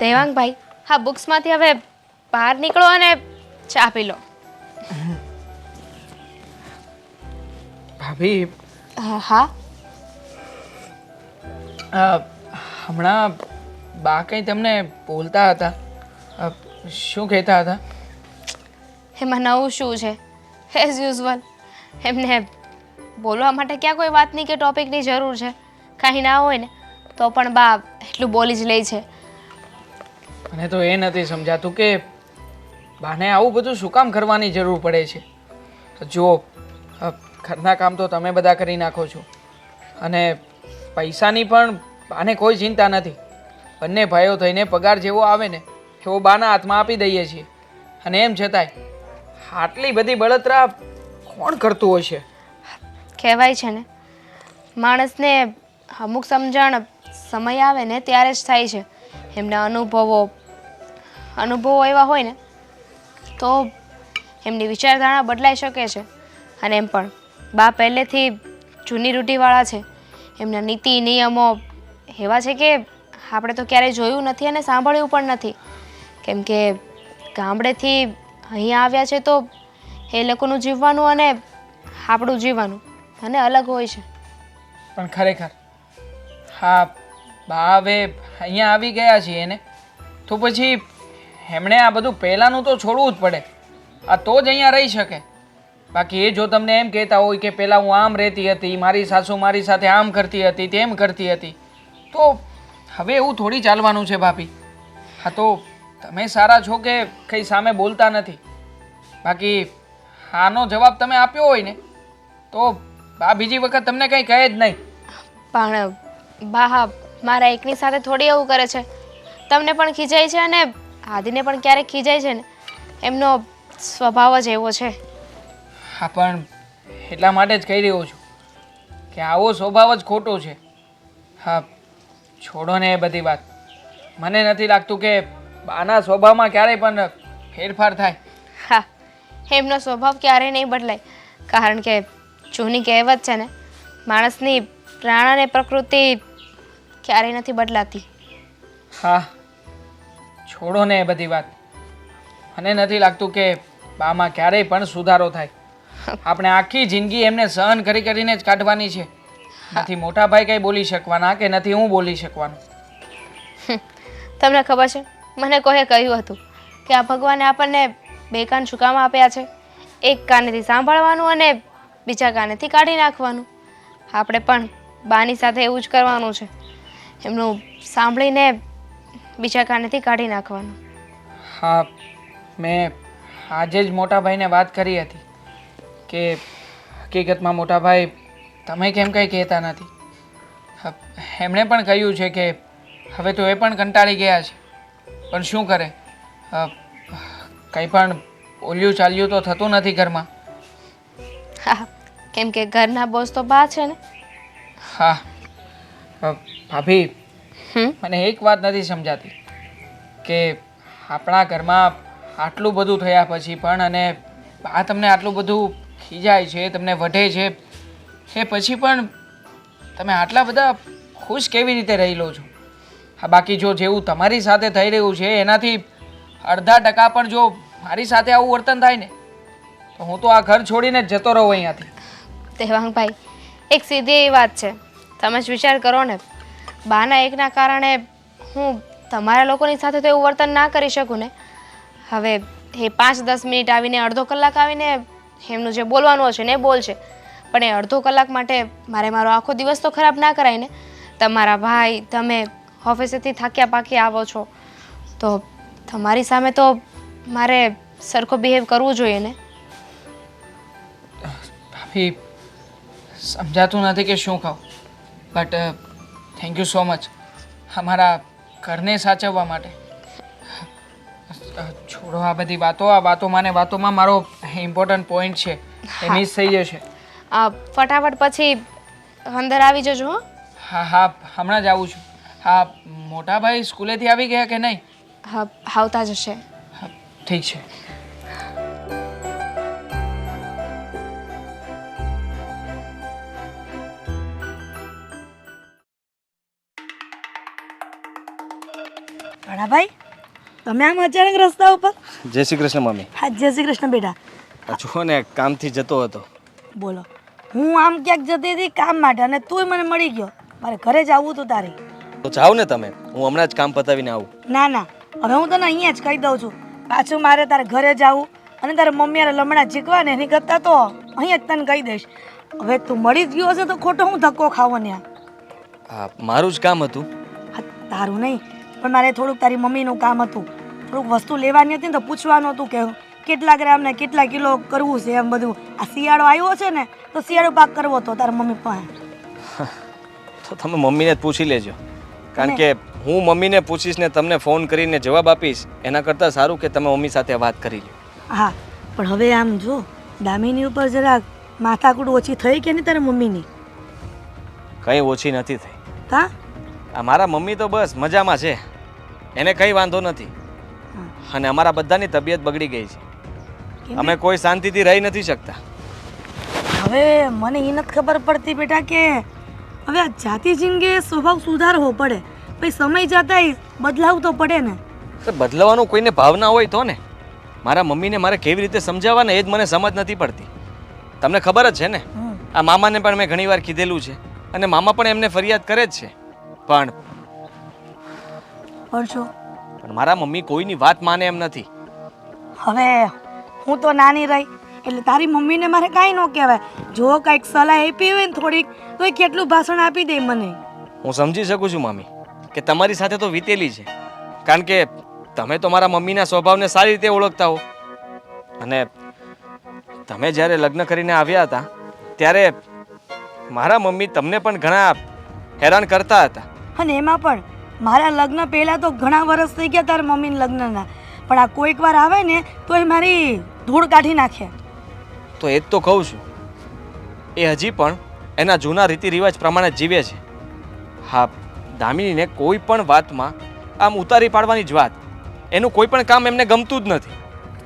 દેવાંગભાઈ હા બુક્સમાંથી હવે બહાર નીકળો અને ચા પી લો. ભાભી હા હા. અ, હમણાં બા કંઈ તમને બોલતા હતા? અ, શું કહેતા હતા? એમાં નવું શું છે? એઝ યુઝવલ એમને બોલવા માટે ક્યાં કોઈ વાતની કે ટોપિકની જરૂર છે? કાંઈ ના હોય ને તો પણ બા એટલું બોલી જ લે છે. મને તો એ નથી સમજાતું કે બાને આવું બધું શું કામ કરવાની જરૂર પડે છે? જુઓ ઘરના કામ તો તમે બધા કરી નાખો છો. અને પૈસાની પણ બાને કોઈ ચિંતા નથી. બંને ભાઈઓ થઈને પગાર જેવો આવે ને, એવો બાના હાથમાં આપી દઈએ છીએ. અને એમ છતાંય, આટલી બધી બળતરા કોણ કરતું હોય છે કહેવાય છે ને, માણસને અમુક સમજણ સમય આવે ને ત્યારે જ થાય છે. એમના અનુભવો અનુભવો એવા હોય ને, તો એમની વિચારધારણા બદલાઈ શકે છે. અને એમ પણ, બા પહેલેથી જૂની રૂઢિવાળા છે. એમના નીતિ, નિયમો એવા છે કે આપણે તો ક્યારેય જોયું નથી અને સાંભળ્યું પણ નથી. કેમ કે ગામડેથી અહીંયા આવ્યા છે તો એ લોકોનું જીવવાનું અને આપણું જીવવાનું અને અલગ હોય છે. પણ ખરેખર, હા, બા હવે અહીંયા આવી ગયા છીએ એને તો પછી એમણે આ બધું પહેલાંનું તો છોડવું જ પડે. આ તો જ અહીંયા રહી શકે. બાકી એ જો તમને એમ કહેતા હોય કે પહેલાં હું આમ રહેતી હતી, મારી સાસુ મારી સાથે આમ કરતી હતી, તેમ કરતી હતી, તો હવે એવું થોડી ચાલવાનું છે ભાભી. હા તો તમે સારા છો કે કંઈ સામે બોલતા નથી? બાકી આનો જવાબ તમે આપ્યો હોય ને, તો બા બીજી વખત તમને કંઈ કહે જ નહીં. પણ બા, મારા એકની સાથે થોડી એવું કરે છે. તમને પણ ખીજાય છે અને આદિને પણ ક્યારેક ખીજાય છે ને એમનો સ્વભાવ જ એવો છે. હા પણ એટલા માટે જ કહી રહ્યો છું કે આવો સ્વભાવ જ ખોટો છે. હા છોડો ને એ બધી વાત. મને નથી લાગતું કે બાના સ્વભાવમાં ક્યારેય પણ ફેરફાર થાય. હા એમનો સ્વભાવ ક્યારેય નહીં બદલાય. કારણ કે જૂની કહેવત છે ને માણસની પ્રાણ અને પ્રકૃતિ ક્યારેય નથી બદલાતી. હા છોડો ને એ બધી વાત. મને નથી લાગતું કે બામાં ક્યારેય પણ સુધારો થાય. આપણે આખી જિંદગી એમને સહન કરી કરીને જ કાઢવાની છે. નથી મોટા ભાઈ કંઈ બોલી શકવાના કે નથી હું બોલી શકવાનો? તમને ખબર છે, મને કોઈએ કહ્યું હતું કે આ ભગવાને આપણને બે કાન શું આપ્યા છે. એક કાનેથી સાંભળવાનું અને બીજા કાનેથી કાઢી નાખવાનું. આપણે પણ બાની સાથે એવું જ કરવાનું છે. એમનું સાંભળીને બીજા કાનેથી કાઢી નાખવાનું. હા મેં આજે જ મોટાભાઈને વાત કરી હતી કે હકીકતમાં મોટાભાઈ તમે કેમ કંઈ કહેતા નથી? એમણે પણ કહ્યું છે કે હવે તો એ પણ કંટાળી ગયા છે. પણ શું કરે? કંઈ પણ ઓલ્યું ચાલ્યું તો થતું નથી ઘરમાં. હા કેમ કે ઘરના બોસ તો બા છે ને. હા ભાભી મને એક વાત નથી સમજાતી કે આપણા ઘરમાં આટલું બધું થયા પછી પણ અને આ તમને આટલું બધું ખીજાય છે, તમને વઢે છે, એ પછી પણ તમે આટલા બધા ખુશ કેવી રીતે રહી લો છો? હા બાકી જો જેવું તમારી સાથે થઈ રહ્યું છે, એનાથી અડધા ટકા પણ જો મારી સાથે આવું વર્તન થાય ને, તો હું તો આ ઘર છોડીને જતો રહું અહીંયાથી. દેવાંગભાઈ એક સીધી એવી વાત છે. તમે જ વિચાર કરો ને બાના એકના કારણે હું તમારા લોકોની સાથે તો એવું વર્તન ના કરી શકું ને. હવે એ પાંચ દસ મિનિટ આવીને અડધો કલાક આવીને એમનું જે બોલવાનું હશે ને એ બોલશે. પણ એ અડધો કલાક માટે મારે મારો આખો દિવસ તો ખરાબ ના કરાય ને. તમારા ભાઈ તમે ઓફિસેથી થાક્યા પાકી આવો છો. તો તમારી સામે તો મારે સરખો બિહેવ કરવું જોઈએ ને. ભાભી, સમજાતું નથી કે શું કહું. But thank you so much અમારા ઘરને સાચવવા માટે. છોડો આ બધી વાતો આ વાતો મને વાતોમાં મારો ઇમ્પોર્ટન્ટ પોઈન્ટ છે. એ મિસ થઈ જશે. આ ફટાફટ પછી અંદર આવી જજો હો. હા હા હમણાં જ આવું છું. હા મોટા ભાઈ સ્કૂલેથી આવી ગયા કે નહીં? હા આવતા જશે. હા, ઠીક છે. ઘણાભાઈ તમે આમ અચાનક રસ્તા ઉપર? જય શ્રી કૃષ્ણ મમ્મી. હા જય શ્રી કૃષ્ણ બેટા. જુઓ ને કામથી જતો હતો. બોલો હું આમ ક્યાંક જતી હતી કામ માટે અને તુંય મને મળી ગયો. મારે ઘરે જ આવવું હતું તારે. તો જાઓ ને તમે હું હમણાં જ કામ પતાવીને આવું. ના ના હવે હું તને અહીંયા જ કહી દઉં છું. પાછું મારે તારે ઘરે જવું અને તારે મમ્મી હારે લમણા જીકવા ને એની કરતાં તો અહીંયા જ તને કહી દઈશ. હવે તું મળી જ ગયો હશે તો ખોટો હું ધક્કો ખાવો ને હા મારું જ કામ હતું. તારું નહીં. પણ મારે થોડુંક તારી મમ્મીનું કામ હતું. થોડુંક વસ્તુ લેવાની હતી ને તો પૂછવાનું હતું કે કેટલા ગ્રામ ને કેટલા કિલો કરવું છે? એમ બધું. આ શિયાળો આવ્યો છે ને તો શિયાળો પાક કરવો હતો તારા મમ્મી પાસે. તો તમે મમ્મીને જ પૂછી લેજો. કારણ કે હું મમ્મીને પૂછીશ ને તમને ફોન કરીને જવાબ આપીશ એના કરતાં સારું કે તમે મમ્મી સાથે વાત કરી લો હા પણ હવે આમ જો દામિની ઉપર જરાક માથાકૂટ ઓછી થઈ કે નહીં તારા મમ્મીની? કંઈ ઓછી નથી થઈ. હા? આ મારા મમ્મી તો બસ મજામાં છે. એને કંઈ વાંધો નથી. અને અમારા બધાની તબિયત બગડી ગઈ છે. અમે કોઈ શાંતિથી રહી નથી શકતા. હવે મને એ નથી ખબર પડતી બેટા કે હવે આ જાતિ જિંદગી સ્વભાવ સુધારવો પડે. પછી સમય જતા બદલાવ તો પડે ને. બદલવાનું કોઈને ભાવના હોય તો ને. મારા મમ્મીને મારે કેવી રીતે સમજાવવા ને એ જ મને સમજ નથી પડતી. તમને ખબર જ છે ને? આ મામાને પણ મેં ઘણીવાર કીધેલું છે. અને મામા પણ એમને ફરિયાદ કરે જ છે. પણ પણ શું પણ મારા મમ્મી કોઈની વાત માને એમ નથી. હવે હું તો નાની રહી એટલે તારી મમ્મીને મારે કાંઈ ન કહેવાય. જો કાંઈક સલાહ આપી હોય ને થોડીક તો એ કેટલું ભાષણ આપી દે મને. હું સમજી શકું છું મમ્મી કે તમારી સાથે તો વીતેલી છે. કારણ કે તમે તો મારા મમ્મીના સ્વભાવને સારી રીતે ઓળખતા હો. અને તમે જ્યારે લગ્ન કરીને આવ્યા હતા ત્યારે મારા મમ્મી તમને પણ ઘણા હેરાન કરતા હતા. અને એમાં પણ મારા લગ્ન પહેલાં તો ઘણા વર્ષ થઈ ગયા તારા મમ્મીના લગ્નના પણ આ કોઈક વાર આવે ને તો એ મારી ધૂળ કાઢી નાખે. તો એ જ તો કહું છું. એ હજી પણ એના જૂના રીતિ રિવાજ પ્રમાણે જીવે છે. હા દામિનીને કોઈ પણ વાતમાં આમ ઉતારી પાડવાની જ વાત. એનું કોઈ પણ કામ એમને ગમતું જ નથી.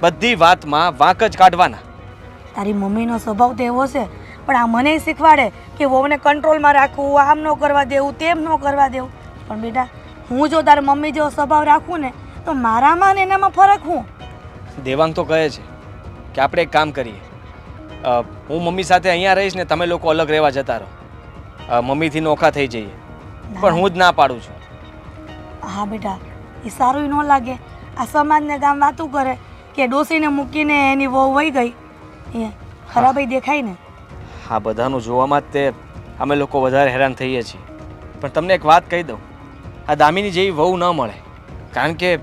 બધી વાતમાં વાંક જ કાઢવાના. તારી મમ્મીનો સ્વભાવ તો એવો છે પણ આ મને શીખવાડે કે વહુને કંટ્રોલમાં રાખવું આમ ન કરવા દેવું તેમ ન કરવા દેવું. પણ બેટા હું જો તારી મમ્મી જેવો સ્વભાવ રાખું ને તો મારામાં ને એનામાં ફરક હું? દેવાંગ તો કહે છે કે આપણે એક કામ કરીએ. હું મમ્મી સાથે અહીંયા રહીશ ને તમે લોકો અલગ રહેવા જતા રહો. મમ્મીથી નોખા થઈ જઈએ. પણ હું જ ના પાડું છું. હા બેટા એ સારું ન લાગે. આ સમાજને ગામ વાતું કરે કે ડોસીને મૂકીને એની વહુ વહી ગઈ. એ ખરાબ દેખાય ને? આ બધાનું જોવામાં જ તે અમે લોકો વધારે હેરાન થઈએ છીએ. પણ તમને એક વાત કહી દઉં. આ દામિની જેવી વહુ ન મળે. કારણ કે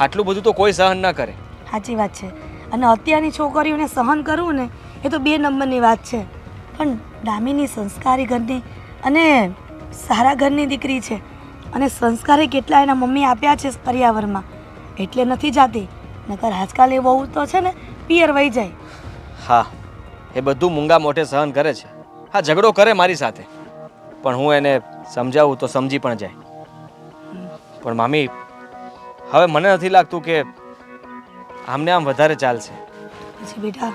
આટલું બધું તો કોઈ સહન ન કરે. સાચી વાત છે. અને અત્યારની છોકરીઓને સહન કરવું ને એ તો બે નંબરની વાત છે. પણ દામિની સંસ્કારી ઘરની અને સારા ઘરની દીકરી છે. અને સંસ્કારે કેટલા એના મમ્મી આપ્યા છે પર્યાવરણમાં. એટલે નથી જાતી. નકર આજકાલ એ બહુ તો છે ને પિયર વહી જાય. હા એ બધું મૂંગા મોઢે સહન કરે છે. હા ઝઘડો કરે મારી સાથે. પણ હું એને સમજાવું તો સમજી પણ જાય. પણ મામી હવે મને નથી લાગતું કે આમને આમ વધારે ચાલશે. પછી બેટા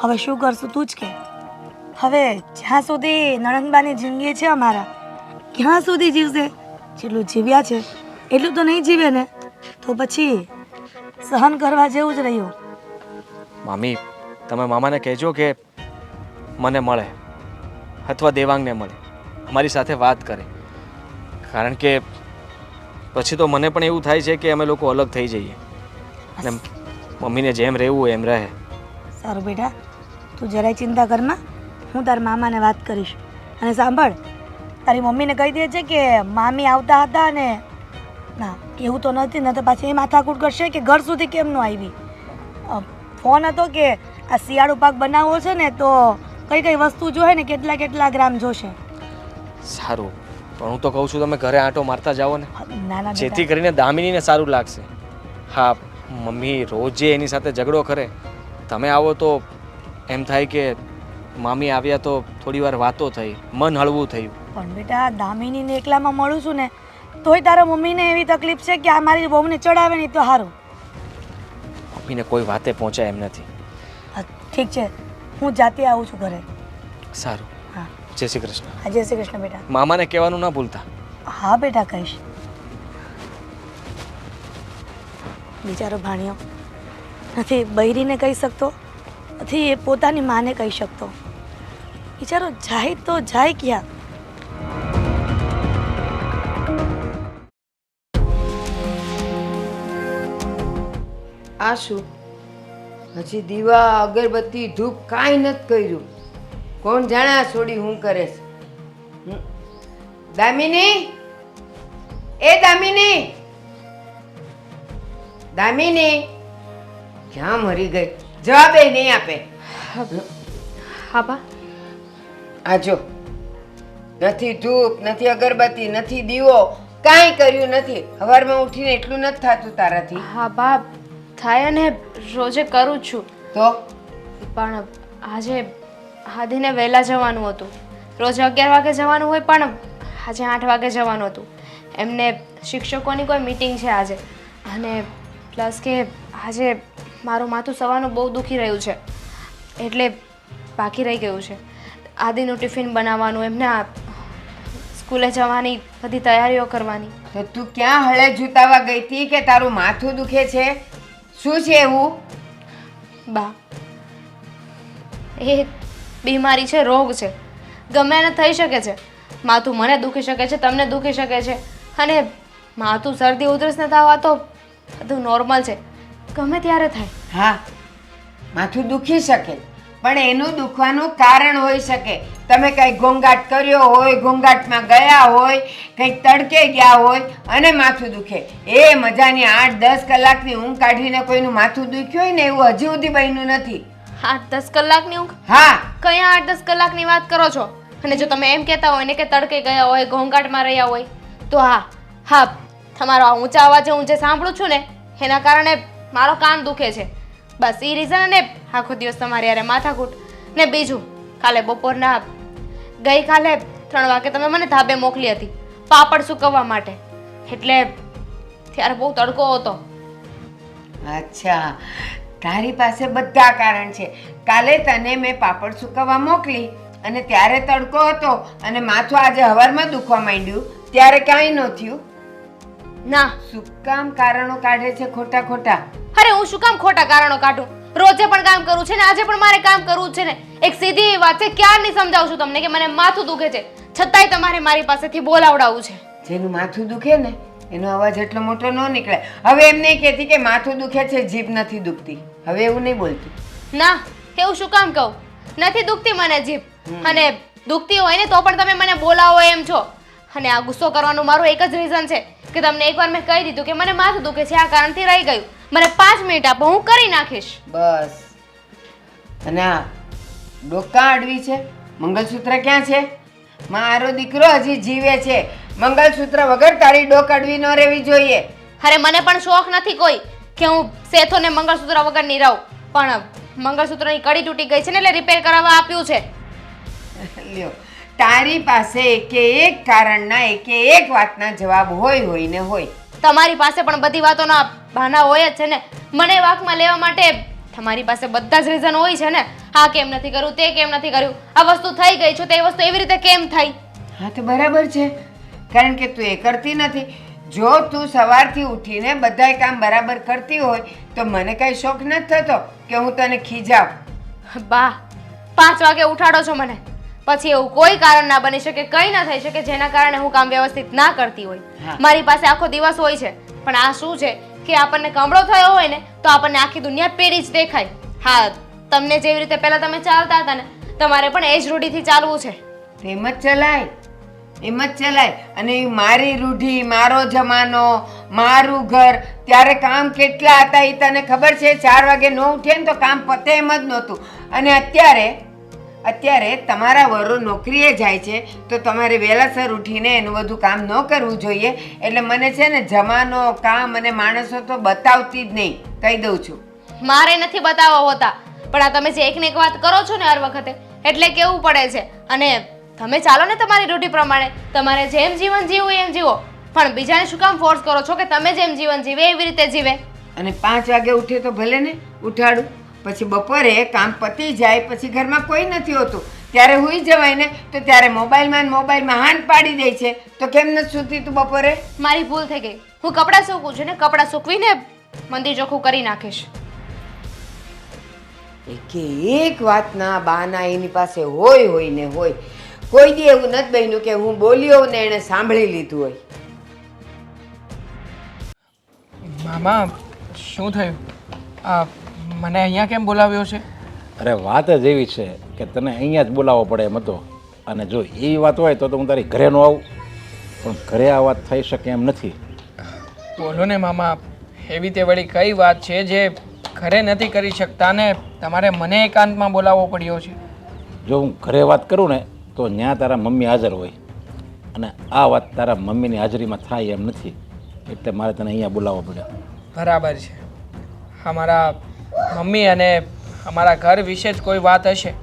હવે શું કરશું તું જ કે. હવે જ્યાં સુધી નણંદબાની જિંદગી છે અમારા ક્યાં સુધી જીવશે. જેટલું જીવ્યા છે એટલું તો નહીં જીવે ને. તો પછી સહન કરવા જેવું જ રહ્યું. મામી તમે મામાને કહેજો કે મને મળે અથવા દેવાંગને મળે. અમારી સાથે વાત કરે. કારણ કે પછી તો મને પણ એવું થાય છે કે અમે લોકો અલગ થઈ જઈએ. અને મમ્મીને જેમ રહેવું એમ રહે. સારું બેટા તું જરાય ચિંતા કરના હું તારા મામાને વાત કરીશ. અને સાંભળ તારી મમ્મીને કહી દે છે કે મામી આવતા હતા ને ના એવું તો નથી ન તો પાછી એ માથાકૂટ કરશે કે ઘર સુધી કેમ ન આવી ફોન હતો કે આ શિયાળો પાક બનાવવો છે ને તો કઈ કઈ વસ્તુ જોશે ને કેટલા કેટલા ગ્રામ જોશે? સારું. પણ હું તો કહું છું તમે ઘરે આંટો મારતા જાઓ ને. ના ના જેથી કરીને દામિનીને સારું લાગશે. હા મમ્મી રોજે એની સાથે ઝઘડો કરે. તમે આવો તો એમ થાય કે મામી આવ્યા તો થોડી વાર વાતો થઈ મન હળવું થયું. પણ બેટા દામિનીને એકલામાં મળું છું ને તોય તારા મમ્મીને એવી તકલીફ છે કે આ મારી બહુને ચડાવે નહીં તો સારું. મમ્મીને કોઈ વાતે પહોંચાય એમ નથી. ઠીક છે. હું જાતે આવું છું ઘરે. સારું. હા. જય શ્રી કૃષ્ણ. હા જય શ્રી કૃષ્ણ બેટા. મામાને કહેવાનું ના ભૂલતા. હા બેટા કહીશ. બિચારો ભાણિયો. નથી બૈરીને કહી શકતો. નથી એ પોતાની માને કહી શકતો. બિચારો જાય તો જાય ક્યાં? આ શું? હજી દીવા અગરબત્તી ધૂપ કાંઈ નથી કર્યું. કોણ જાણે આ છોડી હું કરે છે. દામિની? એ દામિની? દામિની? ક્યાં મરી ગઈ? જવાબ એ નહીં આપે. હા આ જો. નથી ધૂપ નથી અગરબત્તી નથી દીવો. કાંઈ કર્યું નથી. સવારમાં ઉઠીને એટલું નથી થતું તારાથી. હા બા. થાય અને રોજે કરું જ છું. તો? પણ આજે હાદીને વહેલા જવાનું હતું. રોજ અગિયાર વાગે જવાનું હોય પણ આજે આઠ વાગે જવાનું હતું. એમને શિક્ષકોની કોઈ મીટિંગ છે આજે. અને પ્લસ કે આજે મારું માથું સવારનું બહુ દુખી રહ્યું છે. એટલે બાકી રહી ગયું છે. આદિનું ટિફિન બનાવવાનું એમને સ્કૂલે જવાની બધી તૈયારીઓ કરવાની. તો તું ક્યાં હળે જૂતાવા ગઈ હતી કે તારું માથું દુખે છે? શું છે એવું? બા એ બીમારી છે રોગ છે. ગમે એને થઈ શકે છે. માથું મને દુખી શકે છે તમને દુખી શકે છે. અને માથું શરદી ઉધરસને તાવ આ તો બધું નોર્મલ છે. ગમે ત્યારે થાય. હા માથું દુખી શકે પણ એનું દુખવાનું કારણ હોઈ શકે. તમે કંઈ ઘોંઘાટ કર્યો હોય ઘોંઘાટમાં ગયા હોય કંઈક તડકે ગયા હોય અને માથું દુખે. એ મજાની આઠ દસ કલાકની ઊંઘ કાઢીને કોઈનું માથું દુખ્યું હોય ને એવું હજી સુધી બન્યું નથી. આઠ દસ કલાકની ઊંઘ? હા. કયા આઠ દસ કલાકની વાત કરો છો? અને જો તમે એમ કહેતા હોય ને કે તડકે ગયા હોય ઘોંઘાટમાં રહ્યા હોય તો હા હા તમારો આ ઊંચા અવાજે હું જે સાંભળું છું ને એના કારણે મારો કાન દુખે છે. બસ એ રીઝન અને આખો દિવસ તમારે યારે માથાકૂટ. ને બીજું કાલે બપોરના ગઈકાલે ત્રણ વાગે તમે મને ધાબે મોકલી હતી પાપડ સૂકવવા માટે. એટલે ત્યારે બહુ તડકો હતો. અચ્છા. તારી પાસે બધા કારણ છે. કાલે તને મેં પાપડ સુકવવા મોકલી અને ત્યારે તડકો હતો અને માથું આજે હવારમાં દુખવા માંડ્યું. ત્યારે કાંઈ ન થયું? ના. શું કામ કારણો કાઢે છે ખોટા ખોટા? અરે હું શું કામ ખોટા કારણો કાઢું? રોજે પણ કામ કરું છે ને આજે પણ મારે કામ કરવું છે ને. એક સીધી વાત છે ક્યારની સમજાવું છું તમને કે મને માથું દુખે છે? છતાંય તમારે મારી પાસેથી બોલાવડાવવું છે. જેનું માથું દુખે ને એનો અવાજ એટલો મોટો ન નીકળે. હવે એમ નહીં કહેતી કે માથું દુખે છે જીભ નથી દુખતી. હવે એવું નહીં બોલતી. ના એવું શું કામ કહું? નથી દુખતી મને જીભ. અને દુખતી હોય ને તો પણ તમે મને બોલાવો એમ છો. અને આ ગુસ્સો કરવાનું મારું એક જ રીઝન છે કે તમને એકવાર મેં કહી દીધું કે મને માથું દુખે છે આ કારણથી રહી ગયું. મને પાંચ મિનિટ આપો હું કરી નાખીશ. બસ. અને આ ડોકા અડવી છે? મંગલસૂત્ર ક્યાં છે? મારો દીકરો હજી જીવે છે. મંગલસૂત્ર વગર તારી ડોક અડવી ન રહેવી જોઈએ. અરે મને પણ શોખ નથી કોઈ કે હું સેથો ને મંગળસૂત્ર વગર નહીં રહું. પણ મંગળસૂત્રની કડી તૂટી ગઈ છે ને એટલે રિપેર કરાવવા આપ્યું છે. લ્યો તારી પાસે એકે એક કારણના એકે એક વાતના જવાબ હોય હોય ને હોય. તમારી પાસે પણ બધી વાતોના બહાના હોય જ છે ને. મને વાકમાં લેવા માટે તમારી પાસે બધા જ રીઝન હોય છે ને. હા કેમ નથી કર્યું તે કેમ નથી કર્યું? આ વસ્તુ થઈ ગઈ છે તે વસ્તુ એવી રીતે કેમ થઈ? હા તો બરાબર છે. કારણ કે તું એ કરતી નથી. જો તું સવારથી ઉઠીને બધાય કામ બરાબર કરતી હોય તો મને કાંઈ શોખ નથી થતો કે હું તને ખીજાવ. બા પાંચ વાગે ઉઠાડો છો મને. પછી એવું કોઈ કારણ ના બની શકે કંઈ ના થઈ શકે જેના કારણે હું કામ વ્યવસ્થિત ના કરતી હોય. મારી પાસે આખો દિવસ હોય છે. પણ આ શું છે? કે આપણને કમળો થયો હોય ને, તો આપણને આખી દુનિયા પેરી જ દેખાય. હા, તમને જેવી રીતે પહેલા તમે ચાલતા હતા ને, તમારે પણ એ જ રૂઢીથી ચાલવું છે. એમ જ ચલાય. એમ જ ચલાય. અને મારી રૂઢી, મારો જમાનો, મારું ઘર, ત્યારે કામ કેટલા હતા એ તને ખબર છે? ચાર વાગે ન ઉઠે ને તો કામ પતે એમ જ નહોતું. અને અત્યારે અત્યારે તમારા વરો નોકરીએ જાય છે તો તમારે વહેલાસર ઉઠીને એનું બધું કામ ન કરવું જોઈએ. એટલે મને છે ને જમાનો કામ અને માણસો તો બતાવતી જ નહીં. કહી દઉં છું. મારે નથી બતાવવા હોતા. પણ આ તમે જે એકને એક વાત કરો છો ને હર વખતે એટલે કેવું પડે છે? અને તમે ચાલો ને તમારી રૂટી પ્રમાણે. તમારે જેમ જીવન જીવવું એમ જીવો. પણ બીજાને શું કામ ફોર્સ કરો છો કે તમે જેમ જીવન જીવે એવી રીતે જીવે? અને પાંચ વાગે ઉઠે તો ભલે ને ઉઠાડું. પછી બપોરે કામ પતી જાય પછી ઘરમાં કોઈ નથી હોતું. ત્યારે હુઈ જવાય ને તો ત્યારે મોબાઈલમાં ને મોબાઈલમાં હાન પાડી દે છે. તો કેમ નથી સૂતી તું બપોરે? મારી ભૂલ થઈ ગઈ. હું કપડાં સૂકું છું ને કપડાં સૂકવીને મંદિર ચોખ્ખું કરી નાખીશ. એકે એક વાતના બાના એની પાસે હોય હોય ને હોય. કોઈ દી એવું નથી બન્યું કે હું બોલ્યો ને એણે સાંભળી લીધું હોય. મામા શું થયું? આ મને અહીંયા કેમ બોલાવ્યો છે? અરે વાત જ એવી છે કે તને અહીંયા જ બોલાવવો પડે એમ હતો. અને જો એવી વાત હોય તો તો હું તારી ઘરે ન આવું. પણ ઘરે આ વાત થઈ શકે એમ નથી. બોલો ને મામા એવી તે વળી કઈ વાત છે જે ઘરે નથી કરી શકતા ને તમારે મને એકાંતમાં બોલાવવો પડ્યો છે? જો હું ઘરે વાત કરું ને તો ત્યાં તારા મમ્મી હાજર હોય. અને આ વાત તારા મમ્મીની હાજરીમાં થાય એમ નથી. એટલે મારે તને અહીંયા બોલાવવો પડ્યો. બરાબર છે. અમારા મમ્મી અને અમારા ઘર વિશે જ કોઈ વાત હશે?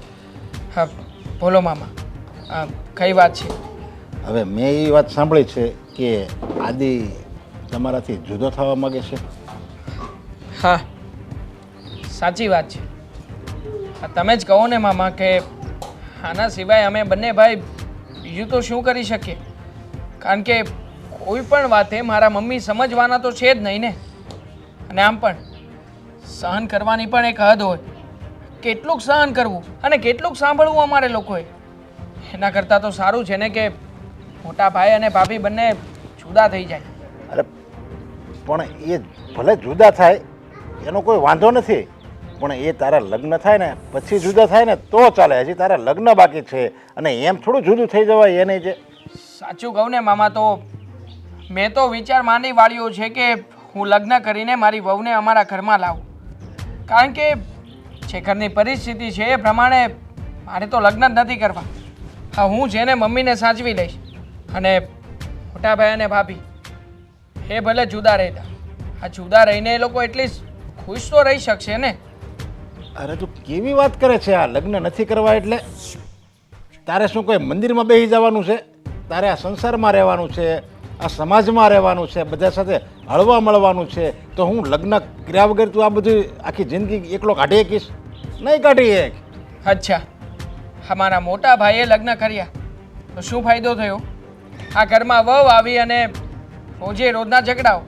હા બોલો મામા. કઈ વાત છે? હવે મેં એ વાત સાંભળી છે કે આદિ તમારાથી જુદો થવા માગે છે. હા સાચી વાત છે. તમે જ કહો ને મામા કે આના સિવાય અમે બંને ભાઈ બીજું તો શું કરી શકીએ? કારણ કે કોઈ પણ વાતે મારા મમ્મી સમજવાના તો છે જ નહીં ને? અને આમ પણ. સહન કરવાની પણ એક હદ હોય. કેટલુંક સહન કરવું અને કેટલુંક સાંભળવું અમારે લોકોએ. એના કરતાં તો સારું છે ને કે મોટા ભાઈ અને ભાભી બંને જુદા થઈ જાય. અરે પણ એ ભલે જુદા થાય એનો કોઈ વાંધો નથી. પણ એ તારા લગ્ન થાય ને પછી જુદા થાય ને તો ચાલે. હજી તારા લગ્ન બાકી છે અને એમ થોડું જુદું થઈ જવાય એને જે. સાચું કહું ને મામા તો મેં તો વિચાર માની વાળ્યો છે કે હું લગ્ન કરીને મારી વહુને અમારા ઘરમાં લાવું. કારણ કે શેખરની પરિસ્થિતિ છે એ પ્રમાણે મારે તો લગ્ન જ નથી કરવા. હા, હું જેને મમ્મીને સાચવી લઈશ અને મોટા ભાઈ અને ભાભી, એ ભલે જુદા રહેતા. આ જુદા રહીને એ લોકો એટલીસ્ટ ખુશ તો રહી શકશે ને? અરે, તું કેવી વાત કરે છે? આ લગ્ન નથી કરવા એટલે તારે શું કોઈ મંદિરમાં બેસી જવાનું છે? તારે આ સંસારમાં રહેવાનું છે? આ સમાજમાં રહેવાનું છે, બધા સાથે હળવા મળવાનું છે, તો હું લગ્ન કર્યા વગર તું આ બધું આખી જિંદગી એકલો કાઢી શકીશ? નહીં કાઢી એક. અચ્છા. અમારા મોટા ભાઈએ લગ્ન કર્યા. તો શું ફાયદો થયો? આ ઘરમાં વહુ આવી અને રોજે રોજના ઝઘડાઓ.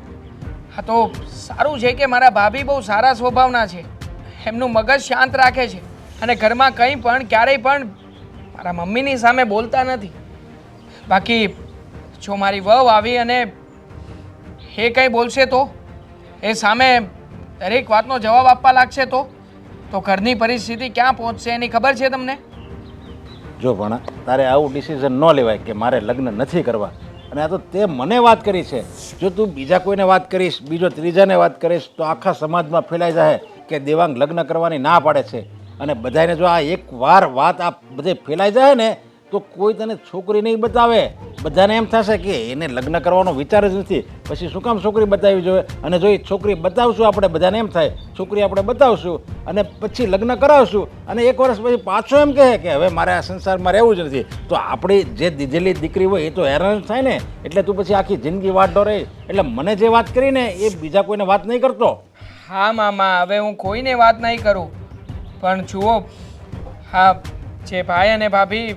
હા તો સારું છે કે મારા ભાભી બહુ સારા સ્વભાવના છે. એમનું મગજ શાંત રાખે છે અને ઘરમાં કંઈ પણ, ક્યારેય પણ મારા મમ્મીની સામે બોલતા નથી. બાકી જો મારી વહુ આવી અને એ કંઈ બોલશે તો? એ સામે દરેક વાતનો જવાબ આપવા લાગશે તો? તો ઘરની પરિસ્થિતિ ક્યાં પહોંચશે એની ખબર છે તમને? જો ભણા, તારે આવું ડિસિઝન ન લેવાય કે મારે લગ્ન નથી કરવા. અને આ તો તે મને વાત કરી છે. જો તું બીજા કોઈને વાત કરીશ, બીજો ત્રીજાને વાત કરીશ, તો આખા સમાજમાં ફેલાઈ જાય કે દેવાંગ લગ્ન કરવાની ના પાડે છે. અને બધાને જો આ એક વાર વાત આ બધે ફેલાઈ જાય ને તો કોઈ તને છોકરી નહીં બતાવે. બધાને એમ થશે કે એને લગ્ન કરવાનો વિચાર જ નથી. પછી શું કામ છોકરી બતાવવી જોઈએ? અને જો એ છોકરી બતાવશું આપણે બધાને એમ થાય, છોકરી આપણે બતાવશું અને પછી લગ્ન કરાવશું અને એક વર્ષ પછી પાછો એમ કહે કે હવે મારે આ સંસારમાં રહેવું જ નથી. તો આપણી જે દીધેલી દીકરી હોય એ તો હેરાન થાય ને. એટલે તું પછી આખી જિંદગી વાટો રહી એટલે મને જે વાત કરીને એ બીજા કોઈને વાત નહીં કરતો. હા, મામા, હવે હું કોઈને વાત નહીં કરું. પણ જુઓ, હા, જે ભાઈ અને ભાભી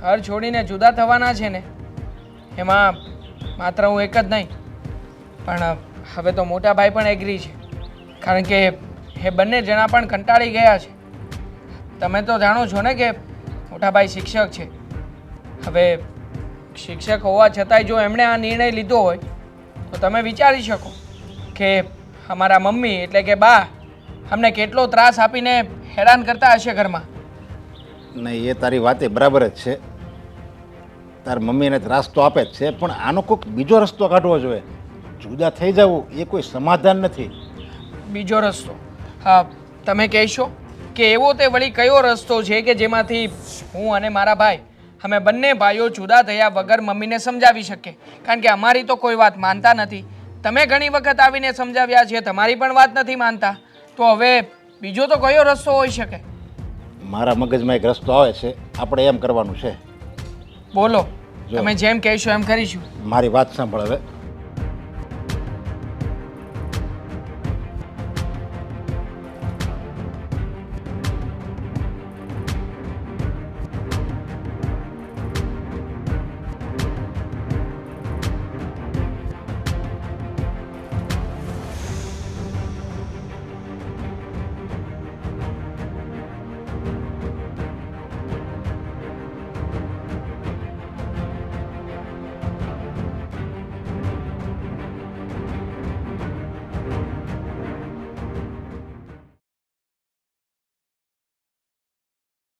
ઘર છોડીને જુદા થવાના છે ને, એમાં માત્ર હું એક જ નહીં, પણ હવે તો મોટા ભાઈ પણ એગ્રી છે. કારણ કે એ બંને જણા પણ કંટાળી ગયા છે. તમે તો જાણો છો ને કે મોટા ભાઈ શિક્ષક છે. હવે શિક્ષક હોવા છતાંય જો એમણે આ નિર્ણય લીધો હોય, તો તમે વિચારી શકો કે અમારા મમ્મી એટલે કે બા, અમને કેટલો ત્રાસ આપીને હેરાન કરતા હશે ઘરમાં. નહીં એ તારી વાત એ બરાબર જ છે. તાર મમ્મીને ત્રાસ તો આપે જ છે, પણ આનો કોઈક બીજો રસ્તો કાઢવો જોઈએ. જુદા થઈ જવું, એ કોઈ સમાધાન નથી. બીજો રસ્તો. હા, તમે કહેશો કે એવો તે વળી કયો રસ્તો છે કે જેમાંથી હું અને મારા ભાઈ, અમે બંને ભાઈઓ જુદા થયા વગર મમ્મીને સમજાવી શકીએ? કારણ કે અમારી તો કોઈ વાત માનતા નથી. તમે ઘણી વખત આવીને સમજાવ્યા છે, તમારી પણ વાત નથી માનતા. તો હવે બીજો તો કયો રસ્તો હોઈ શકે? મારા મગજમાં એક રસ્તો આવે છે આપણે એમ કરવાનું છે. બોલો જો. તમે જેમ કહેશો એમ કરીશું. મારી વાત સાંભળ હવે.